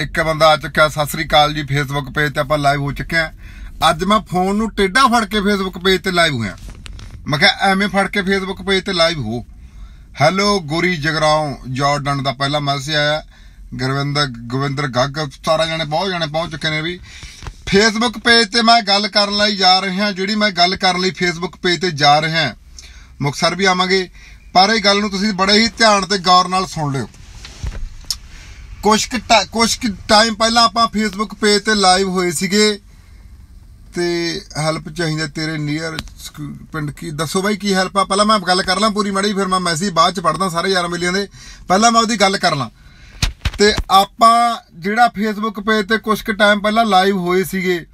ਇੱਕ ਬੰਦਾ ਆ ਚੁੱਕਿਆ, ਸਤਿ ਸ੍ਰੀ ਅਕਾਲ ਜੀ ਫੇਸਬੁੱਕ ਪੇਜ ਤੇ ਆਪਾਂ ਲਾਈਵ ਹੋ ਚੁੱਕੇ ਆ ਅੱਜ ਮੈਂ ਫੋਨ ਨੂੰ ਟੇਢਾ ਫੜ ਕੇ ਫੇਸਬੁੱਕ ਪੇਜ ਤੇ ਲਾਈਵ ਹੋਇਆ। ਮੈਂ ਕਿਹਾ, ਐਵੇਂ ਫੜ ਕੇ ਫੇਸਬੁੱਕ ਪੇਜ ਤੇ ਲਾਈਵ ਹੋ। ਹੈਲੋ ਗੋਰੀ ਜਗਰਾਉਂ ਜਾਰਡਨ ਦਾ ਪਹਿਲਾ ਮੈਸੇਜ ਆਇਆ। ਗੁਰਵਿੰਦਰ ਗੋਵਿੰਦਰ ਗੱਗ, ਸਾਰਾ ਜਣੇ, ਬਹੁਤ ਜਣੇ ਪਹੁੰਚ ਚੁੱਕੇ ਨੇ ਵੀ। ਫੇਸਬੁੱਕ ਪੇਜ ਤੇ ਮੈਂ ਗੱਲ ਕਰਨ ਲਈ ਜਾ ਰਿਹਾ ਜਿਹੜੀ ਮੈਂ ਗੱਲ ਕਰਨ ਲਈ ਫੇਸਬੁੱਕ ਪੇਜ ਤੇ ਜਾ ਰਿਹਾ ਮੁਕਸਰ ਵੀ ਆਵਾਂਗੇ। ਪਰ ਇਹ ਗੱਲ ਨੂੰ ਤੁਸੀਂ ਬੜੇ ਹੀ ਧਿਆਨ ਤੇ ਗੌਰ ਨਾਲ ਸੁਣ ਲਿਓ। ਕੁਝ ਕੁਝ ਟਾਈਮ ਪਹਿਲਾਂ ਆਪਾਂ ਫੇਸਬੁੱਕ ਪੇਜ ਤੇ ਲਾਈਵ ਹੋਏ ਸੀਗੇ। ਤੇ ਹੈਲਪ ਚਾਹੀਦਾ ਤੇਰੇ ਨੀਅਰ ਪਿੰਡ ਕੀ, ਦੱਸੋ ਬਾਈ ਕੀ ਹੈਲਪ ਆ? ਪਹਿਲਾਂ ਮੈਂ ਗੱਲ ਕਰ ਲਾਂ ਪੂਰੀ ਮਾੜੀ, ਫਿਰ ਮੈਂ ਮੈਸੇਜ ਬਾਅਦ ਚ ਪੜਦਾ ਸਾਰੇ ਯਾਰ ਮਿਲਿਆਂ ਦੇ। ਪਹਿਲਾਂ ਮੈਂ ਉਹਦੀ ਗੱਲ ਕਰ ਲਾਂ। ਤੇ ਆਪਾਂ ਜਿਹੜਾ ਫੇਸਬੁੱਕ ਪੇਜ ਤੇ ਕੁਝ ਕੁ ਟਾਈਮ ਪਹਿਲਾਂ ਲਾਈਵ ਹੋਏ ਸੀਗੇ,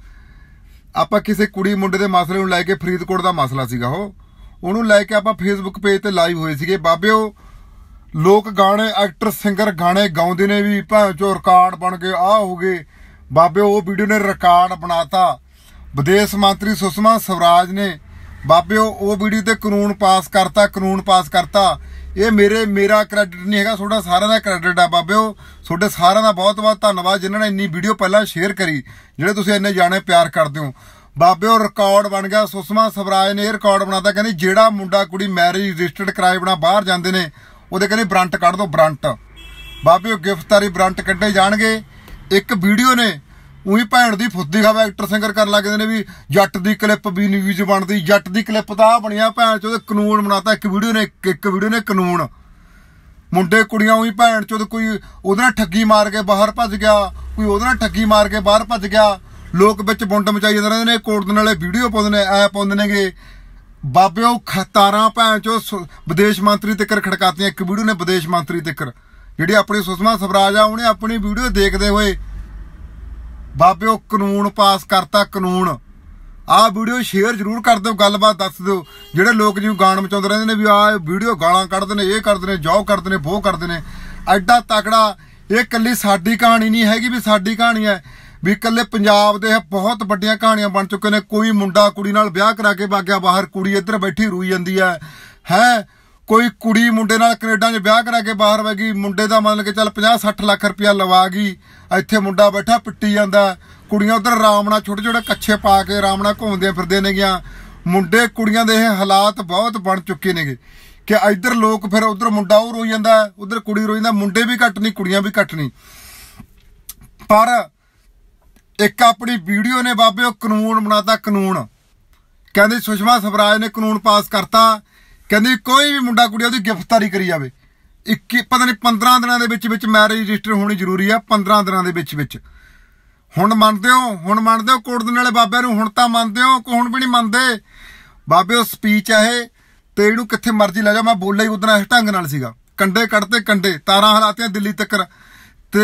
ਆਪਾਂ ਕਿਸੇ ਕੁੜੀ ਮੁੰਡੇ ਦੇ ਮਸਲੇ ਨੂੰ ਲੈ ਕੇ ਫਰੀਦਕੋਟ ਦਾ ਮਸਲਾ ਸੀਗਾ ਉਹ। ਉਹਨੂੰ ਲੈ ਕੇ ਆਪਾਂ ਫੇਸਬੁੱਕ ਪੇਜ ਤੇ ਲਾਈਵ ਹੋਏ ਸੀਗੇ। ਬਾਬਿਓ ਲੋਕ ਗਾਣੇ ਐਕਟਰ ਸਿੰਗਰ ਗਾਣੇ ਗਾਉਂਦੇ ਨੇ ਵੀ ਭਾਵੇਂ ਚੋ ਰਿਕਾਰਡ ਬਣ ਗਏ ਆ ਹੋ ਗਏ। ਬਾਬੇ, ਉਹ ਵੀਡੀਓ ਨੇ ਰਿਕਾਰਡ ਬਣਾਤਾ। ਵਿਦੇਸ਼ ਮੰਤਰੀ ਸੁਸ਼ਮਾ ਸਵਰਾਜ ਨੇ ਬਾਬੇ, ਉਹ ਵੀਡੀਓ ਤੇ ਕਾਨੂੰਨ ਪਾਸ ਕਰਤਾ, ਕਾਨੂੰਨ ਪਾਸ ਕਰਤਾ। ਇਹ ਮੇਰੇ, ਮੇਰਾ ਕ੍ਰੈਡਿਟ ਨਹੀਂ ਹੈਗਾ, ਤੁਹਾਡਾ ਸਾਰਿਆਂ ਦਾ ਕ੍ਰੈਡਿਟ ਆ ਬਾਬਿਓ ਤੁਹਾਡੇ ਸਾਰਿਆਂ ਦਾ ਬਹੁਤ ਬਹੁਤ ਧੰਨਵਾਦ ਜਿਨ੍ਹਾਂ ਨੇ ਇੰਨੀ ਵੀਡੀਓ ਪਹਿਲਾਂ ਸ਼ੇਅਰ ਕਰੀ, ਜਿਹੜੇ ਤੁਸੀਂ ਇੰਨੇ ਜਾਣੇ ਪਿਆਰ ਕਰਦੇ ਹੋ। ਬਾਬਿਓ ਰਿਕਾਰਡ ਬਣ ਗਿਆ। ਸੁਸ਼ਮਾ ਸਵਰਾਜ ਨੇ ਇਹ ਰਿਕਾਰਡ ਬਣਾਤਾ। ਕਹਿੰਦੀ, ਜਿਹੜਾ ਮੁੰਡਾ ਕੁੜੀ ਮੈਰਿਜ ਰਜਿਸਟਰਡ ਕਰਾਏ ਬਣਾ ਬਾਹਰ ਜਾਂਦੇ ਨੇ ਉਹਦੇ ਕਹਿੰਦੇ ਬਰੰਟ ਕੱਢ ਦੋ, ਬਰੰਟ। ਬਾਬਿਓ ਗਿਫਤਾਰੀ ਬਰੰਟ ਕੱਢੇ ਜਾਣਗੇ। ਇੱਕ ਵੀਡੀਓ ਨੇ, ਉਹੀ ਭੈਣ ਦੀ ਫੁੱਦੀ ਖਾਵਾ ਐਕਟਰ ਸਿੰਗਰ ਕਰਨ ਲੱਗਦੇ ਨੇ ਵੀ ਜੱਟ ਦੀ ਕਲਿੱਪ ਵੀ ਨਹੀਂ ਵੀਜ ਬਣਦੀ, ਜੱਟ ਦੀ ਕਲਿੱਪ ਤਾਂ ਆ ਬਣਿਆ ਭੈਣ ਚੋਂ ਕਾਨੂੰਨ ਬਣਾਤਾ, ਇੱਕ ਵੀਡੀਓ ਨੇ, ਇੱਕ ਵੀਡੀਓ ਨੇ ਕਾਨੂੰਨ। ਮੁੰਡੇ, ਕੁੜੀਆਂ ਉਹੀ ਭੈਣ ਚੋਂ ਕੋਈ ਉਹਦੇ ਨਾਲ ਠੱਗੀ ਮਾਰ ਕੇ ਬਾਹਰ ਭੱਜ ਗਿਆ, ਕੋਈ ਉਹਦੇ ਨਾਲ ਠੱਗੀ ਮਾਰ ਕੇ ਬਾਹਰ ਭੱਜ ਗਿਆ। ਲੋਕ ਵਿੱਚ ਬੁੰਡ ਮਚਾਈ ਜਾਂਦੇ ਰਹਿੰਦੇ ਨੇ ਕੋਰਟ ਦੇ ਨਾਲੇ ਵੀਡੀਓ ਪਾਉਂਦੇ ਨੇ ਐ ਪਾਉਂਦੇ ਨੇਗੇ। ਬਾਬਿਓ, ਖਤਾਰਾਂ ਭੈਣ ਚੋ ਵਿਦੇਸ਼ ਮੰਤਰੀ ਤੱਕਰ ਖੜਕਾਤੀਆਂ। ਇੱਕ ਵੀਡੀਓ ਨੇ ਵਿਦੇਸ਼ ਮੰਤਰੀ ਤੱਕਰ। ਜਿਹੜੀ ਆਪਣੀ ਸੁਸ਼ਮਾ ਸਵਰਾਜ ਆ, ਉਹਨੇ ਆਪਣੀ ਵੀਡੀਓ ਦੇਖਦੇ ਹੋਏ ਬਾਬਿਓ, ਕਾਨੂੰਨ ਪਾਸ ਕਰਤਾ, ਕਾਨੂੰਨ। ਆਹ ਵੀਡੀਓ ਸ਼ੇਅਰ ਜ਼ਰੂਰ ਕਰ ਦਿਓ, ਗੱਲਬਾਤ ਦੱਸ ਦਿਓ। ਜਿਹੜੇ ਲੋਕ ਜਿਉਂ ਗਾਣ ਮਚਾਉਂਦੇ ਰਹਿੰਦੇ ਨੇ ਵੀ ਆਹ ਵੀਡੀਓ ਗਾਲਾਂ ਕੱਢਦੇ ਨੇ, ਇਹ ਕਰਦੇ ਨੇ ਜੋ ਕਰਦੇ ਨੇ ਉਹ ਕਰਦੇ ਨੇ। ਐਡਾ ਤਕੜਾ, ਇਹ ਕੱਲੀ ਸਾਡੀ ਕਹਾਣੀ ਨਹੀਂ ਹੈਗੀ ਵੀ ਸਾਡੀ ਕਹਾਣੀ ਹੈ। ਵੀ ਇਕੱਲੇ ਪੰਜਾਬ ਦੇ ਬਹੁਤ ਵੱਡੀਆਂ ਕਹਾਣੀਆਂ ਬਣ ਚੁੱਕੇ ਨੇ। ਕੋਈ ਮੁੰਡਾ ਕੁੜੀ ਨਾਲ ਵਿਆਹ ਕਰਾ ਕੇ ਭਾਗਿਆ, ਬਾਹਰ ਕੁੜੀ ਇੱਧਰ ਬੈਠੀ ਰੋਈ ਜਾਂਦੀ ਹੈ। ਹੈ? ਕੋਈ ਕੁੜੀ ਮੁੰਡੇ ਨਾਲ ਕੈਨੇਡਾ 'ਚ ਵਿਆਹ ਕਰਾ ਕੇ ਬਾਹਰ ਵਗੀ, ਮੁੰਡੇ ਦਾ ਮਤਲਬ ਕਿ ਚੱਲ 50 60 ਲੱਖ ਰੁਪਇਆ ਲਵਾ ਗਈ। ਇੱਥੇ ਮੁੰਡਾ ਬੈਠਾ, ਪਿੱਟੀ ਜਾਂਦਾ। ਕੁੜੀਆਂ ਉਧਰ ਨਾਲ ਛੋਟੇ ਛੋਟੇ ਕੱਛੇ ਪਾ ਕੇ ਆਰਾਮ ਨਾਲ ਘੁੰਮਦੇ ਫਿਰਦੇ ਨੇਗੀਆਂ। ਮੁੰਡੇ, ਕੁੜੀਆਂ ਦੇ ਇਹ ਹਾਲਾਤ ਬਹੁਤ ਬਣ ਚੁੱਕੇ ਨੇਗੇ ਕਿ ਇੱਧਰ ਲੋਕ ਫਿਰ ਉਧਰ ਮੁੰਡਾ ਉਹ ਰੋਈ ਜਾਂਦਾ, ਉਧਰ ਕੁੜੀ ਰੋਈ ਜਾਂਦਾ। ਮੁੰਡੇ ਵੀ ਘੱਟ ਨਹੀਂ, ਕੁੜੀਆਂ ਵੀ ਘੱਟ ਨਹੀਂ। ਪਰ ਇੱਕ ਆਪਣੀ ਵੀਡੀਓ ਨੇ ਬਾਬੇ, ਉਹ ਕਾਨੂੰਨ ਬਣਾਤਾ, ਕਾਨੂੰਨ। ਕਹਿੰਦੇ ਸੁਸ਼ਮਾ ਸਵਰਾਜ ਨੇ ਕਾਨੂੰਨ ਪਾਸ ਕਰਤਾ। ਕਹਿੰਦੀ ਕੋਈ ਵੀ ਮੁੰਡਾ, ਕੁੜੀ ਉਹਦੀ ਗ੍ਰਿਫਤਾਰੀ ਕਰੀ ਜਾਵੇ। 21 ਪਤਾ ਨਹੀਂ 15 ਦਿਨਾਂ ਦੇ ਵਿੱਚ ਵਿੱਚ ਮੈਰਿਜ ਰਜਿਸਟਰ ਹੋਣੀ ਜ਼ਰੂਰੀ ਆ 15 ਦਿਨਾਂ ਦੇ ਵਿੱਚ ਵਿੱਚ। ਹੁਣ ਮੰਨਦੇ ਹੋ, ਹੁਣ ਮੰਨਦੇ ਹੋ ਕੋਰਟ ਦੇ ਨਾਲੇ ਬਾਬਿਆਂ ਨੂੰ, ਹੁਣ ਤਾਂ ਮੰਨਦੇ ਹੋ ਹੁਣ ਵੀ ਨਹੀਂ ਮੰਨਦੇ? ਬਾਬੇ, ਉਹ ਸਪੀਚ ਆ ਇਹ, ਤੇ ਇਹਨੂੰ ਕਿੱਥੇ ਮਰਜ਼ੀ ਲੈ ਜਾ ਮੈਂ ਬੋਲਿਆ ਹੀ ਉਦੋਂ ਇਸ ਢੰਗ ਨਾਲ ਸੀਗਾ। ਕੰਡੇ ਕੱਢਤੇ ਕੰਡੇ ਤਾਰਾਂ ਹਲਾਤੀਆਂ ਦਿੱਲੀ ਤੱਕ। ਤੇ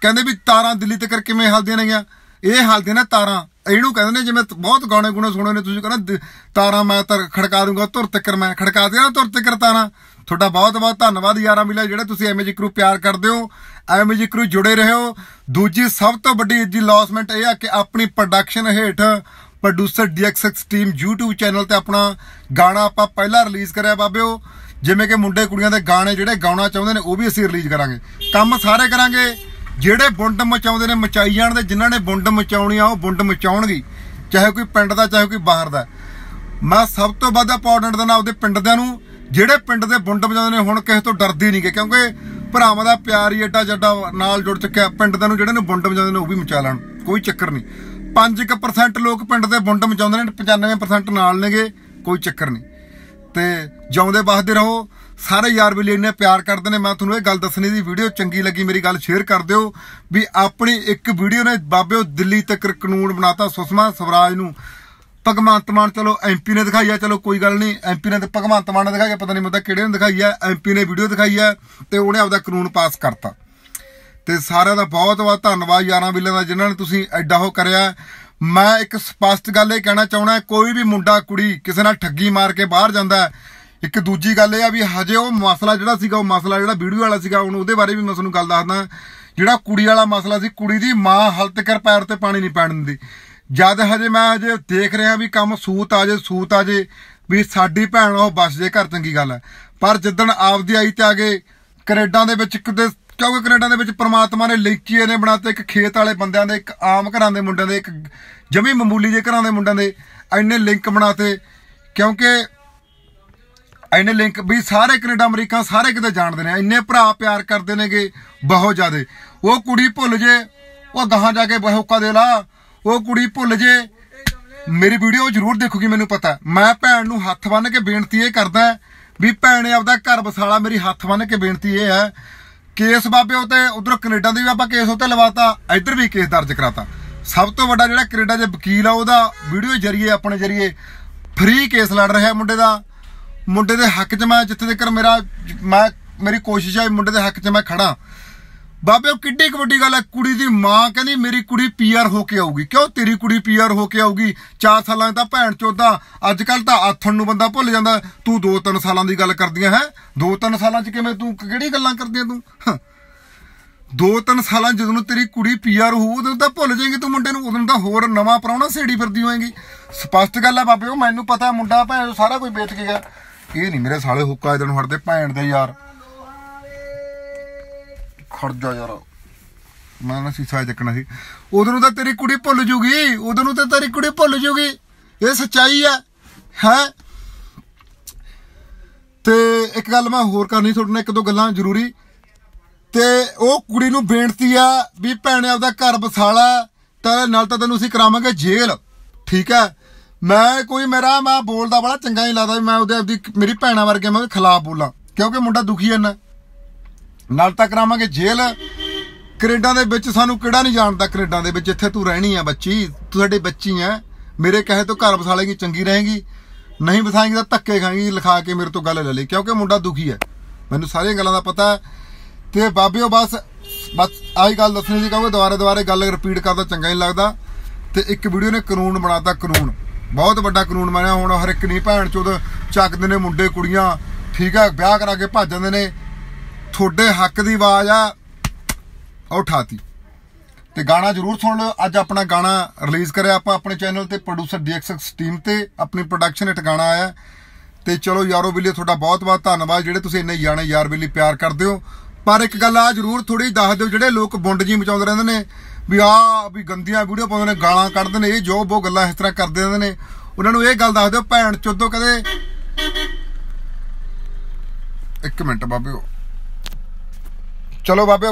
ਕਹਿੰਦੇ ਵੀ ਤਾਰਾਂ ਦਿੱਲੀ ਤੱਕ ਕਿਵੇਂ ਹਲਦੀਆਂ ਨੇਗੀਆਂ? ਇਹ ਹਾਲਦੇ ਨੇ ਤਾਰਾਂ ਇਹਨੂੰ ਕਹਿੰਦੇ ਨੇ ਜਿਵੇਂ ਬਹੁਤ ਗਾਣੇ ਗੁਣੇ ਸੁਣੇ ਨੇ, ਤੁਸੀਂ ਕਹਿੰਦੇ ਤਾਰਾਂ ਮੈਂ ਤਰ ਖੜਕਾ ਦੂੰਗਾ, ਧੁਰ ਤਿਕਰ ਮੈਂ ਖੜਕਾ ਦਿਆਂ ਧੁਰ ਤਿਕਰ ਤਾਰਾਂ। ਤੁਹਾਡਾ ਬਹੁਤ ਬਹੁਤ ਧੰਨਵਾਦ, ਯਾਰਾ ਮਿਲਿਆ ਜਿਹੜਾ ਤੁਸੀਂ ਐਮਜੀ ਕਰੂ ਪਿਆਰ ਕਰਦੇ ਹੋ ਐਮਜੀ ਕਰੂ ਜੁੜੇ ਰਹੋ ਦੂਜੀ ਸਭ ਤੋਂ ਵੱਡੀ ਜੀ ਲੌਸਮੈਂਟ ਇਹ ਆ ਕਿ ਆਪਣੀ ਪ੍ਰੋਡਕਸ਼ਨ ਹੇਠ producer DX team YouTube channel ਤੇ ਆਪਣਾ ਗਾਣਾ ਆਪਾਂ ਪਹਿਲਾਂ ਰਿਲੀਜ਼ ਕਰਿਆ ਬਾਬਿਓ। ਜਿਵੇਂ ਕਿ ਮੁੰਡੇ ਕੁੜੀਆਂ ਦੇ ਗਾਣੇ ਜਿਹੜੇ ਗਾਉਣਾ ਚਾਹੁੰਦੇ ਨੇ, ਉਹ ਵੀ ਅਸੀਂ ਰਿਲੀਜ਼ ਕਰਾਂਗੇ। ਕੰਮ ਸਾਰੇ ਕਰਾਂਗੇ। ਜਿਹੜੇ ਬੁੰਡ ਮਚਾਉਂਦੇ ਨੇ, ਮਚਾਈ ਜਾਣ ਦੇ, ਜਿਨ੍ਹਾਂ ਨੇ ਬੁੰਡ ਮਚਾਉਣੀ ਆ, ਉਹ ਬੁੰਡ ਮਚਾਉਣਗੇ ਚਾਹੇ ਕੋਈ ਪਿੰਡ ਦਾ, ਚਾਹੇ ਕੋਈ ਬਾਹਰ ਦਾ। ਮੈਂ ਸਭ ਤੋਂ ਵੱਧ ਇੰਪੋਰਟੈਂਟ ਦਾ ਨਾ ਉਹਦੇ ਪਿੰਡ ਦਿਆਂ ਨੂੰ, ਜਿਹੜੇ ਪਿੰਡ ਦੇ ਬੁੰਡ ਮਚਾਉਂਦੇ ਨੇ, ਹੁਣ ਕਿਸੇ ਤੋਂ ਡਰਦੇ ਨਹੀਂਗੇ ਕਿਉਂਕਿ ਭਰਾਵਾਂ ਦਾ ਪਿਆਰ ਹੀ ਏਡਾ ਜੱਡਾ ਨਾਲ ਜੁੜ ਚੁੱਕਿਆ ਪਿੰਡ ਦੇ ਨੂੰ ਜਿਹੜੇ ਨੇ ਬੁੰਡ ਮਚਾਉਂਦੇ ਨੇ, ਉਹ ਵੀ ਮਚਾ ਲੈਣ, ਕੋਈ ਚੱਕਰ ਨਹੀਂ। 5% ਲੋਕ ਪਿੰਡ ਦੇ ਬੁੰਡ ਮਚਾਉਂਦੇ ਨੇ 95% ਨਾਲ ਨੇਗੇ, ਕੋਈ ਚੱਕਰ ਨਹੀਂ। ਤੇ ਜਿਉਂਦੇ ਵਸਦੇ ਰਹੋ ਸਾਰੇ ਯਾਰ ਵੀ ਇੰਨੇ ਪਿਆਰ ਕਰਦੇ ਨੇ, ਮੈਂ ਤੁਹਾਨੂੰ ਇਹ ਗੱਲ ਦੱਸਣੀ ਦੀ ਵੀਡੀਓ ਚੰਗੀ ਲੱਗੀ, ਮੇਰੀ ਗੱਲ ਸ਼ੇਅਰ ਕਰ ਦਿਓ ਵੀ ਆਪਣੀ ਇੱਕ ਵੀਡੀਓ ਨੇ ਬਾਬਿਓ ਦਿੱਲੀ ਤੱਕ ਕਾਨੂੰਨ ਬਣਾਤਾ ਸੁਸ਼ਮਾ ਸਵਰਾਜ ਨੂੰ। ਭਗਵੰਤ ਮਾਨ, ਚਲੋ ਐਮਪੀ ਨੇ ਦਿਖਾਈ ਆ, ਚਲੋ ਕੋਈ ਗੱਲ ਨਹੀਂ ਐਮਪੀ ਨੇ ਤੇ ਭਗਵੰਤ ਮਾਨ ਨੇ ਦਿਖਾਈ ਪਤਾ ਨਹੀਂ ਮਤਲਬ ਕਿਹੜੇ ਨੇ ਦਿਖਾਈ ਆ ਐਮਪੀ ਨੇ ਵੀਡੀਓ ਦਿਖਾਈ ਆ ਤੇ ਉਹਨੇ ਆਪਦਾ ਕਾਨੂੰਨ ਪਾਸ ਕਰਤਾ। ਤੇ ਸਾਰਿਆਂ ਦਾ ਬਹੁਤ ਬਹੁਤ ਧੰਨਵਾਦ ਯਾਰਾਂ ਵੀਲਾਂ ਦਾ, ਜਿਨ੍ਹਾਂ ਨੇ ਤੁਸੀਂ ਐਡਾ ਹੋ ਕਰਿਆ। ਮੈਂ ਇੱਕ ਸਪਸ਼ਟ ਗੱਲ ਇਹ ਕਹਿਣਾ ਚਾਹੁੰਦਾ, ਕੋਈ ਵੀ ਮੁੰਡਾ, ਕੁੜੀ ਕਿਸੇ ਨਾਲ ਠੱਗੀ ਮਾਰ ਕੇ ਬਾਹਰ ਜਾਂਦਾ ਇੱਕ ਦੂਜੀ ਗੱਲ ਇਹ ਆ ਵੀ ਹਜੇ ਉਹ ਮਸਲਾ ਜਿਹੜਾ ਸੀਗਾ, ਉਹ ਮਸਲਾ ਜਿਹੜਾ ਵੀਡੀਓ ਵਾਲਾ ਸੀਗਾ ਹੁਣ ਉਹਦੇ ਬਾਰੇ ਵੀ ਮੈਂ ਤੁਹਾਨੂੰ ਗੱਲ ਦੱਸਦਾ। ਜਿਹੜਾ ਕੁੜੀ ਵਾਲਾ ਮਸਲਾ ਸੀ, ਕੁੜੀ ਦੀ ਮਾਂ ਹਲਤ ਕਰ ਪੈਰ ਤੇ ਪਾਣੀ ਨਹੀਂ ਪੈਣ ਦਿੰਦੀ। ਜਦ ਹਜੇ ਮੈਂ ਹਜੇ ਦੇਖ ਰਿਹਾ ਵੀ ਕੰਮ ਸੂਤ ਆ ਜੇ, ਸੂਤ ਆ ਜੇ, ਵੀ ਸਾਡੀ ਭੈਣ ਉਹ ਬਸ ਜੇ ਘਰ, ਚੰਗੀ ਗੱਲ ਹੈ ਪਰ ਜਿੱਦਣ ਆਪਦੀ ਆਈ ਤੇ ਆ ਗਏ ਕੈਨੇਡਾ ਦੇ ਵਿੱਚ ਕਿਤੇ ਕਿਉਂਕਿ ਕੈਨੇਡਾ ਦੇ ਵਿੱਚ ਪ੍ਰਮਾਤਮਾ ਨੇ ਲਿੰਕੀਏ ਨੇ ਬਣਾਤੇ ਇੱਕ ਖੇਤ ਵਾਲੇ ਬੰਦਿਆਂ ਦੇ, ਇੱਕ ਆਮ ਘਰਾਂ ਦੇ ਮੁੰਡਿਆਂ ਦੇ, ਇੱਕ ਜਮੀ ਮਾਮੂਲੀ ਜਿਹੇ ਘਰਾਂ ਦੇ ਮੁੰਡਿਆਂ ਦੇ ਇੰਨੇ ਲਿੰਕ ਬਣਾਤੇ ਕਿਉਂਕਿ ਇੰਨੇ ਲਿੰਕ ਵੀ ਸਾਰੇ ਕੈਨੇਡਾ, ਅਮਰੀਕਾ ਸਾਰੇ ਕਿਤੇ ਜਾਣਦੇ ਨੇ। ਇੰਨੇ ਭਰਾ ਪਿਆਰ ਕਰਦੇ ਨੇਗੇ ਬਹੁਤ ਜ਼ਿਆਦੇ। ਉਹ ਕੁੜੀ ਭੁੱਲ ਜੇ, ਉਹ ਗਾਹਾਂ ਜਾ ਕੇ ਬਹੋਕਾ ਦੇ ਲਾ। ਉਹ ਕੁੜੀ ਭੁੱਲ ਜੇ, ਮੇਰੀ ਵੀਡੀਓ ਜ਼ਰੂਰ ਦੇਖੂਗੀ, ਮੈਨੂੰ ਪਤਾ। ਮੈਂ ਭੈਣ ਨੂੰ ਹੱਥ ਬੰਨ ਕੇ ਬੇਨਤੀ ਇਹ ਕਰਦਾ ਵੀ ਭੈਣੇ ਆਪਦਾ ਘਰ ਵਸਾਲਾ, ਮੇਰੀ ਹੱਥ ਬੰਨ ਕੇ ਬੇਨਤੀ ਇਹ ਹੈ। ਕੇਸ ਬਾਬੇ ਉਤੇ ਉਧਰ ਕੈਨੇਡਾ ਦੇ ਵੀ ਆਪਾਂ ਕੇਸ ਉਤੇ ਲਵਾਤਾ, ਇੱਧਰ ਵੀ ਕੇਸ ਦਰਜ ਕਰਾਤਾ। ਸਭ ਤੋਂ ਵੱਡਾ ਜਿਹੜਾ ਕੈਨੇਡਾ ਦੇ ਵਕੀਲ ਆ ਉਹਦਾ ਵੀਡੀਓ ਜਰੀਏ, ਆਪਣੇ ਜਰੀਏ ਫ੍ਰੀ ਕੇਸ ਲੜ ਰਿਹਾ ਮੁੰਡੇ ਦਾ। ਮੁੰਡੇ ਦੇ ਹੱਕ 'ਚ ਮੈਂ ਜਿੱਥੇ ਤੱਕ ਮੇਰਾ, ਮੈਂ, ਮੇਰੀ ਕੋਸ਼ਿਸ਼ ਹੈ ਮੁੰਡੇ ਦੇ ਹੱਕ 'ਚ ਮੈਂ ਖੜਾ। ਬਾਬੇ, ਉਹ ਕਿੱਡੀ ਕੁ ਵੱਡੀ ਗੱਲ ਹੈ, ਕੁੜੀ ਦੀ ਮਾਂ ਕਹਿੰਦੀ, ਮੇਰੀ ਕੁੜੀ ਪੀਆਰ ਹੋ ਕੇ ਆਊਗੀ। ਕਿਉਂ? ਤੇਰੀ ਕੁੜੀ ਪੀਆਰ ਹੋ ਕੇ ਆਊਗੀ। 4 ਸਾਲਾਂ 'ਚ ਤਾਂ ਭੈਣ ਚੋਦਾ। ਅੱਜ ਕੱਲ ਤਾਂ ਆਥਣ ਨੂੰ ਬੰਦਾ ਭੁੱਲ ਜਾਂਦਾ। ਤੂੰ 2-3 ਸਾਲਾਂ ਦੀ ਗੱਲ ਕਰਦੀਆਂ ਹੈ? 2-3 ਸਾਲਾਂ 'ਚ ਕਿਵੇਂ ਤੂੰ, ਕਿਹੜੀ ਗੱਲਾਂ ਕਰਦੀਆਂ ਤੂੰ? ਹਾਂ। ਦੋ ਤਿੰਨ ਸਾਲਾਂ ਜਦੋਂ ਤੇਰੀ ਕੁੜੀ ਪੀਆਰ ਹੋਊ, ਉਦੋਂ ਤਾਂ ਭੁੱਲ ਜਾਏਗੀ ਤੂੰ ਮੁੰਡੇ ਨੂੰ। ਉਦੋਂ ਤਾਂ ਹੋਰ ਨਵਾਂ ਪ੍ਰਾਹੁਣਾ ਸੇੜੀ ਫਿਰਦੀ ਹੋਏਗੀ। ਸਪਸ਼ਟ ਗੱਲ ਹੈ ਬਾਬੇ, ਉਹ ਮੈਨੂੰ ਪਤਾ, ਮੁੰਡਾ, ਭੈਣ, ਸਾਰਾ ਕੁਝ ਵੇਚ ਕੇ ਗਿਆ। ਇਹ ਨਹੀਂ ਮੇਰੇ ਸਾਲੇ ਹੁੱਕਾ ਇਹਦੇ ਨੂੰ ਹਟਦੇ, ਭੈਣ ਦੇ ਯਾਰ। ਖੜ ਜਾ ਯਾਰ। ਮੈਂ ਨਾ ਸੀਸਾ ਚੱਕਣਾ ਸੀ। ਉਦੋਂ ਨੂੰ ਤਾਂ ਤੇਰੀ ਕੁੜੀ ਭੁੱਲ ਜੂਗੀ, ਉਦੋਂ ਨੂੰ ਤਾਂ ਤੇਰੀ ਕੁੜੀ ਭੁੱਲ ਜੂਗੀ। ਇਹ ਸੱਚਾਈ ਹੈ ਹੈ? ਤੇ ਇੱਕ ਗੱਲ ਮੈਂ ਹੋਰ ਕਰਨੀ ਤੁਹਾਡੇ ਨਾਲ, ਇੱਕ ਦੋ ਗੱਲਾਂ ਜ਼ਰੂਰੀ। ਤੇ ਉਹ ਕੁੜੀ ਨੂੰ ਬੇਨਤੀ ਆ ਵੀ ਭੈਣੇ ਆਪਦਾ ਘਰ ਬਸਾਲਾ ਤਾਂ ਨਾਲ ਤਾਂ ਤੈਨੂੰ ਅਸੀਂ ਕਰਾਵਾਂਗੇ ਜੇਲ੍ਹ। ਠੀਕ ਹੈ ਮੈਂ ਕੋਈ ਮੇਰਾ, ਮੈਂ ਬੋਲਦਾ ਬੜਾ ਚੰਗਾ ਨਹੀਂ ਲੱਗਦਾ ਮੈਂ ਉਹਦੇ ਆਪਦੀ ਮੇਰੀ ਭੈਣਾਂ ਵਰਗੇ ਮੈਂ ਉਹਦੇ ਖਿਲਾਫ ਬੋਲਾਂ, ਕਿਉਂਕਿ ਮੁੰਡਾ ਦੁਖੀ ਹੈ ਨਾ ਨਾਲ ਤਾਂ ਕਰਾਵਾਂਗੇ ਜੇਲ੍ਹ। ਕੈਨੇਡਾ ਦੇ ਵਿੱਚ ਸਾਨੂੰ ਕਿਹੜਾ ਨਹੀਂ ਜਾਣਦਾ ਕੈਨੇਡਾ ਦੇ ਵਿੱਚ ਇੱਥੇ ਤੂੰ ਰਹਿਣੀ ਆ ਬੱਚੀ, ਤੂੰ ਸਾਡੀ ਬੱਚੀ ਆ ਮੇਰੇ ਕਹੇ ਤੋਂ ਘਰ ਵਸਾਲੇਗੀ, ਚੰਗੀ ਰਹੇਗੀ। ਨਹੀਂ ਵਸਾਏਗੀ ਤਾਂ ਧੱਕੇ ਖਾਏਗੀ, ਲਿਖਾ ਕੇ ਮੇਰੇ ਤੋਂ ਗੱਲ ਲੈ ਲਈ, ਕਿਉਂਕਿ ਮੁੰਡਾ ਦੁਖੀ ਹੈ ਮੈਨੂੰ ਸਾਰੀਆਂ ਗੱਲਾਂ ਦਾ ਪਤਾ ਹੈ ਤੇ ਬਾਬਿਓ ਬਸ ਬਸ ਆਹੀ ਗੱਲ ਦੱਸਣੀ ਸੀ, ਕਹੋਗੇ ਦੁਬਾਰੇ ਦੁਬਾਰੇ ਗੱਲ ਰਿਪੀਟ ਕਰਦਾ, ਚੰਗਾ ਨਹੀਂ ਲੱਗਦਾ। ਤੇ ਇੱਕ ਵੀਡੀਓ ਨੇ ਕਾਨੂੰਨ ਬਣਾਤਾ, ਕਾਨੂੰਨ। ਬਹੁਤ ਵੱਡਾ ਕਾਨੂੰਨ ਬਣਿਆ। ਹੁਣ ਹਰ ਇੱਕ ਨਹੀਂ, ਭੈਣ ਚੋਦ ਚੱਕਦੇ ਨੇ ਮੁੰਡੇ, ਕੁੜੀਆਂ। ਠੀਕ ਆ, ਵਿਆਹ ਕਰਾ ਕੇ ਭੱਜ ਜਾਂਦੇ ਨੇ। ਤੁਹਾਡੇ ਹੱਕ ਦੀ ਆਵਾਜ਼ ਆ, ਉਹ ਉਠਾਤੀ। ਤੇ ਗਾਣਾ ਜਰੂਰ ਸੁਣ ਲਓ। ਅੱਜ ਆਪਣਾ ਗਾਣਾ ਰਿਲੀਜ਼ ਕਰਿਆ ਆਪਾਂ ਆਪਣੇ ਚੈਨਲ ਤੇ ਪ੍ਰੋਡਿਊਸਰ DXX ਟੀਮ ਤੇ। ਆਪਣੀ ਪ੍ਰੋਡਕਸ਼ਨ ਹੇਠ ਗਾਣਾ ਆਇਆ। ਤੇ ਚਲੋ ਯਾਰੋ ਬਿੱਲੀ ਤੁਹਾਡਾ ਬਹੁਤ ਬਹੁਤ ਧੰਨਵਾਦ। ਜਿਹੜੇ ਤੁਸੀਂ ਇੰਨੇ ਜਾਣੇ ਯਾਰ ਬਿੱਲੀ ਪਿਆਰ ਕਰਦੇ ਹੋ। ਪਰ ਇੱਕ ਗੱਲ ਆ, ਜਰੂਰ ਥੋੜੀ ਦੱਸ ਦਿਓ। ਜਿਹੜੇ ਲੋਕ ਬੁੰਡ ਜੀ ਮਚਾਉਂਦੇ ਰਹਿੰਦੇ ਨੇ ਵੀ ਆ ਵੀ ਗੰਦੀਆਂ ਵੀਡੀਓ ਪਾਉਂਦੇ ਨੇ, ਗਾਲਾਂ ਕੱਢਦੇ ਨੇ, ਇਹ ਜੋ ਬੋ ਗੱਲਾਂ ਇਸ ਤਰ੍ਹਾਂ ਕਰਦੇ ਰਹਿੰਦੇ ਨੇ। ਉਹਨਾਂ ਨੂੰ ਇਹ ਗੱਲ ਦੱਸ ਦਿਓ, ਭੈਣ ਚੋਦੋ ਕਦੇ ਇੱਕ ਮਿੰਟ ਬਾਬਿਓ। ਚਲੋ ਬਾਬੇ